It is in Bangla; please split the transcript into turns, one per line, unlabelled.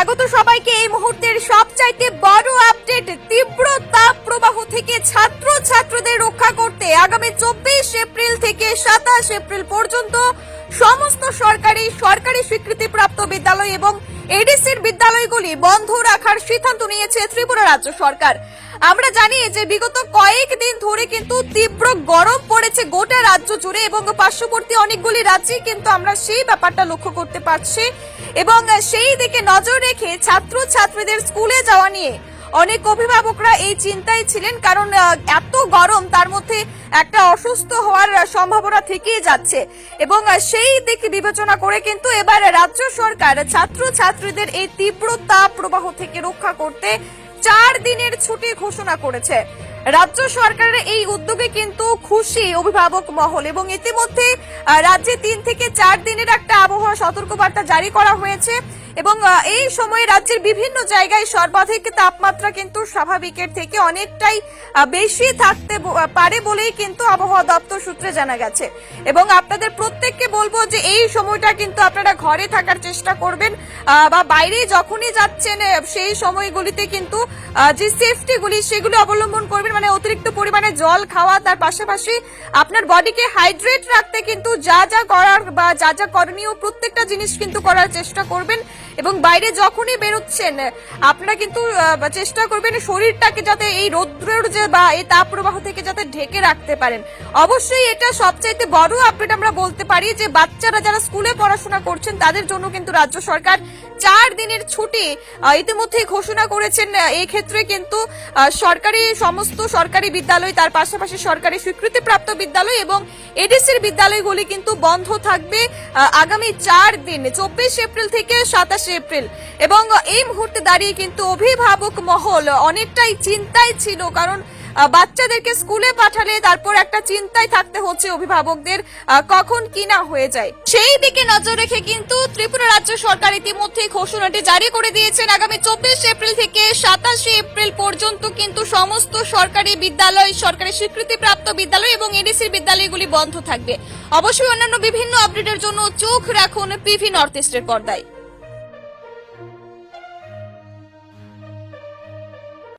স্বাগত সবাইকে। এই মুহূর্তের সবচাইতে বড় আপডেট তীব্র তাপ প্রবাহ থেকে ছাত্র ছাত্রদের রক্ষা করতে আগামী চব্বিশ এপ্রিল থেকে সাতাশ এপ্রিল পর্যন্ত সমস্ত সরকারি সরকারি স্বীকৃতিপ্রাপ্ত বিদ্যালয় এবং এডিসির বিদ্যালয়গুলি বন্ধ রাখার সিদ্ধান্ত নিয়েছে ত্রিপুরা রাজ্য সরকার। আমরা জানি যে বিগত কয়েকদিন ধরে কিন্তু তীব্র গরম পড়েছে গোটা রাজ্য জুড়ে এবং পার্শ্ববর্তী অনেকগুলি রাজ্যে কিন্তু আমরা সেই ব্যাপারটা লক্ষ্য করতে পারছি। এবং সেই দিকে নজর রেখে ছাত্র ছাত্রীদের স্কুলে যাওয়া নিয়ে অনেক অভিভাবকরা এই চিন্তায় ছিলেন, কারণ এত গরম তার মধ্যে একটা অসুস্থ হওয়ার সম্ভাবনা থেকেই যাচ্ছে। এবং সেই দিক বিবেচনা করে কিন্তু এবার রাজ্য সরকার ছাত্র ছাত্রীদের এই তীব্র তাপ প্রবাহ থেকে রক্ষা করতে চার দিনের ছুটি ঘোষণা করেছে। রাজ্য সরকারের এই উদ্যোগে কিন্তু খুশি অভিভাবক মহল এবং ইতিমধ্যে রাজ্যে তিন থেকে চার দিনের একটা আবহাওয়া সতর্কবার্তা জারি করা হয়েছে। এবং এই সময়ে রাজ্যের বিভিন্ন জায়গায় সর্বাধিক তাপমাত্রা কিন্তু স্বাভাবিকের থেকে অনেকটাই বেশি থাকতে পারে বলেই কিন্তু আবহাওয়া দপ্তর সূত্রে জানা গেছে। এবং আপনাদের প্রত্যেককে বলব যে এই সময়টা কিন্তু আপনারা ঘরে থাকার চেষ্টা করবেন বা বাইরে যখনই যাচ্ছেন সেই সময়গুলিতে কিন্তু যে সেফটিগুলি সেগুলি অবলম্বন করবেন। মানে অতিরিক্ত পরিমাণে জল খাওয়া, তার পাশাপাশি আপনার বডিকে হাইড্রেট রাখতে কিন্তু যা যা করার বা যা যা করণীয় প্রত্যেকটা জিনিস কিন্তু করার চেষ্টা করবেন। এবং বাইরে যখনই বেরোচ্ছেন, আপনারা কিন্তু চেষ্টা করবেন শরীরটাকে যাতে এই রৌদ্রের যে বা এই তাপ প্রবাহ থেকে যাতে ঢেকে রাখতে পারেন। অবশ্যই এটা সবচাইতে বড় আপডেট আমরা বলতে পারি যে, বাচ্চারা যারা স্কুলে পড়াশোনা করছেন, তাদের জন্য কিন্তু রাজ্য সরকার চার দিনের ছুটি ইতিমধ্যেই ঘোষণা করেছেন। এই ক্ষেত্রে কিন্তু সরকারি সমস্ত সরকারি বিদ্যালয়, তার পাশাপাশি সরকারি স্বীকৃতিপ্রাপ্ত বিদ্যালয় এবং এডিসির বিদ্যালয়গুলি কিন্তু বন্ধ থাকবে আগামী চার দিন, চব্বিশ এপ্রিল থেকে সাতাশে এপ্রিল। এবং এই মুহূর্তে দাঁড়িয়ে কিন্তু অভিভাবক মহল অনেকটাই চিন্তায় ছিল, কারণ বাচ্চাদেরকে স্কুলে পাঠালে তারপর একটা চিন্তায় থাকতে হচ্ছে অভিভাবকদের কখন কি না হয়ে যায়। সেই দিকে নজর রেখে কিন্তু ত্রিপুরা রাজ্য সরকার ইতিমধ্যে ঘোষণাটি জারি করে দিয়েছেন। আগামী চব্বিশ এপ্রিল থেকে সাতাশে এপ্রিল পর্যন্ত কিন্তু সমস্ত সরকারি বিদ্যালয়, সরকারি স্বীকৃতিপ্রাপ্ত বিদ্যালয় এবং এডিসির বিদ্যালয়গুলি বন্ধ থাকবে। অবশ্যই অন্যান্য বিভিন্ন আপডেটের জন্য চোখ রাখুন পিভি নর্থ ইস্টের পর্দায়।